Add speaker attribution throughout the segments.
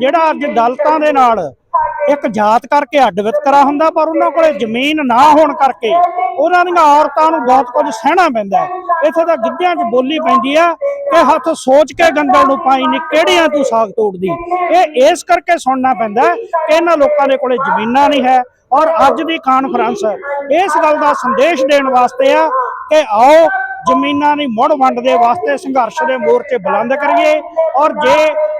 Speaker 1: ਜਿਹੜਾ ਅੱਜ ਦਲਤਾਂ ਦੇ ਨਾਲ ਇੱਕ ਜਾਤ ਕਰਕੇ ਅੱਡ ਵਿਤਕਰਾ ਹੁੰਦਾ, ਪਰ ਉਹਨਾਂ ਕੋਲੇ ਜ਼ਮੀਨ ਨਾ ਹੋਣ ਕਰਕੇ ਉਹਨਾਂ ਦੀਆਂ ਔਰਤਾਂ ਨੂੰ ਬਹੁਤ ਕੁਝ ਸਹਿਣਾ ਪੈਂਦਾ ਇੱਥੇ ਤਾਂ ਗਿੱਧਿਆਂ 'ਚ ਬੋਲੀ ਪੈਂਦੀ ਆ ਕਿ ਹੱਥ ਸੋਚ ਕੇ ਗੰਦਲ ਨੂੰ ਪਾਈ ਨੀ, ਕਿਹੜੀਆਂ ਤੂੰ ਸਾਗ ਤੋੜਦੀ? ਇਹ ਇਸ ਕਰਕੇ ਸੁਣਨਾ ਪੈਂਦਾ ਕਿ ਇਹਨਾਂ ਲੋਕਾਂ ਦੇ ਕੋਲੇ ਜ਼ਮੀਨਾਂ ਨਹੀਂ ਹੈ ਔਰ ਅੱਜ ਦੀ ਕਾਨਫਰੰਸ ਇਸ ਗੱਲ ਦਾ ਸੰਦੇਸ਼ ਦੇਣ ਵਾਸਤੇ ਆ ਕਿ ਆਓ ਜ਼ਮੀਨਾਂ ਦੀ ਮੁੜ ਵੰਡ ਦੇ ਵਾਸਤੇ ਸੰਘਰਸ਼ ਦੇ ਮੋਰਚੇ ਬੁਲੰਦ ਕਰੀਏ। ਔਰ ਜੇ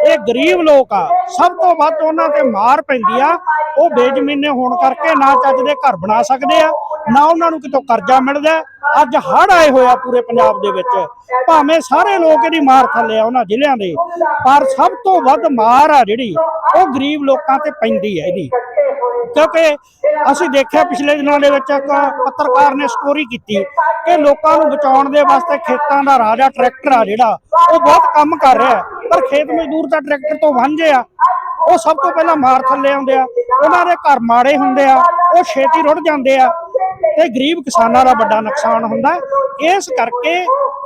Speaker 1: ਇਹ ਗਰੀਬ ਲੋਕ ਆ, ਸਭ ਤੋਂ ਵੱਧ ਉਹਨਾਂ ਤੇ ਮਾਰ ਪੈਂਦੀ ਆ, ਉਹ ਬੇਜ਼ਮੀਨੇ ਹੋਣ ਕਰਕੇ ਨਾ ਚੱਜ ਦੇ ਘਰ ਬਣਾ ਸਕਦੇ ਆ। ਨਾ ਉਹਨਾਂ ਨੂੰ ਕਿਤੋਂ ਕਰਜ਼ਾ ਮਿਲਦਾ ਅੱਜ ਹੜ ਆਏ ਹੋਇਆ ਪੂਰੇ ਪੰਜਾਬ ਦੇ ਵਿੱਚ। ਭਾਵੇਂ ਸਾਰੇ ਲੋਕ ਇਹਦੀ ਮਾਰ ਥੱਲੇ ਆ ਉਹਨਾਂ ਜ਼ਿਲ੍ਹਿਆਂ ਦੇ, ਪਰ ਸਭ ਤੋਂ ਵੱਧ ਮਾਰ ਆ ਜਿਹੜੀ, ਉਹ ਗਰੀਬ ਲੋਕਾਂ ਤੇ ਪੈਂਦੀ ਹੈ ਇਹਦੀ। ਕਿਉਂਕਿ ਅਸੀਂ ਦੇਖਿਆ ਪਿਛਲੇ ਦਿਨਾਂ ਦੇ ਵਿੱਚ ਇੱਕ ਪੱਤਰਕਾਰ ਨੇ ਸਟੋਰੀ ਕੀਤੀ ਕਿ ਲੋਕਾਂ ਨੂੰ ਬਚਾਉਣ ਦੇ ਵਾਸਤੇ ਖੇਤਾਂ ਦਾ ਰਾਜਾ, ਟਰੈਕਟਰ ਆ ਜਿਹੜਾ, ਉਹ ਬਹੁਤ ਕੰਮ ਕਰ ਰਿਹਾ ਪਰ ਖੇਤ ਮਜ਼ਦੂਰ ਤਾਂ ਟਰੈਕਟਰ ਤੋਂ ਵਾਂਝੇ ਆ। ਉਹ ਸਭ ਤੋਂ ਪਹਿਲਾਂ ਮਾਰ ਥੱਲੇ ਆਉਂਦੇ ਆ। ਉਹਨਾਂ ਦੇ ਘਰ ਮਾੜੇ ਹੁੰਦੇ ਆ, ਉਹ ਛੇਤੀ ਰੁੜ ਜਾਂਦੇ ਆ। ਤੇ ਗਰੀਬ ਕਿਸਾਨਾਂ ਦਾ ਵੱਡਾ ਨੁਕਸਾਨ ਹੁੰਦਾ ਇਸ ਕਰਕੇ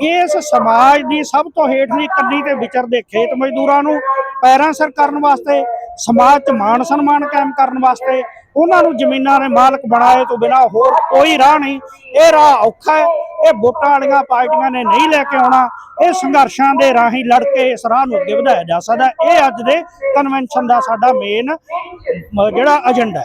Speaker 1: ਇਸ ਸਮਾਜ ਦੀ ਸਭ ਤੋਂ ਹੇਠਲੀ ਕੰਨੀ ਤੇ ਵਿਚਰਦੇ ਖੇਤ ਮਜ਼ਦੂਰਾਂ ਨੂੰ ਪੈਰਾਂ ਸਿਰ ਕਰਨ ਵਾਸਤੇ, ਸਮਾਜ 'ਚ ਮਾਣ ਸਨਮਾਨ ਕਾਇਮ ਕਰਨ ਵਾਸਤੇ ਉਹਨਾਂ ਨੂੰ ਜ਼ਮੀਨਾਂ ਦੇ ਮਾਲਕ ਬਣਾਏ ਤੋਂ ਬਿਨਾ ਹੋਰ ਕੋਈ ਰਾਹ ਨਹੀਂ। ਇਹ ਰਾਹ ਔਖਾ ਹੈ। ਇਹ ਵੋਟਾਂ ਵਾਲੀਆਂ ਪਾਰਟੀਆਂ ਨੇ ਨਹੀਂ ਲੈ ਕੇ ਆਉਣਾ। ਇਹ ਸੰਘਰਸ਼ਾਂ ਦੇ ਰਾਹੀਂ ਲੜ ਕੇ ਇਸ ਰਾਹ ਨੂੰ ਅੱਗੇ ਵਧਾਇਆ ਜਾ ਸਕਦਾ ਇਹ ਅੱਜ ਦੇ ਕਨਵੈਨਸ਼ਨ ਦਾ ਸਾਡਾ ਮੇਨ ਜਿਹੜਾ ਏਜੰਡਾ ਹੈ।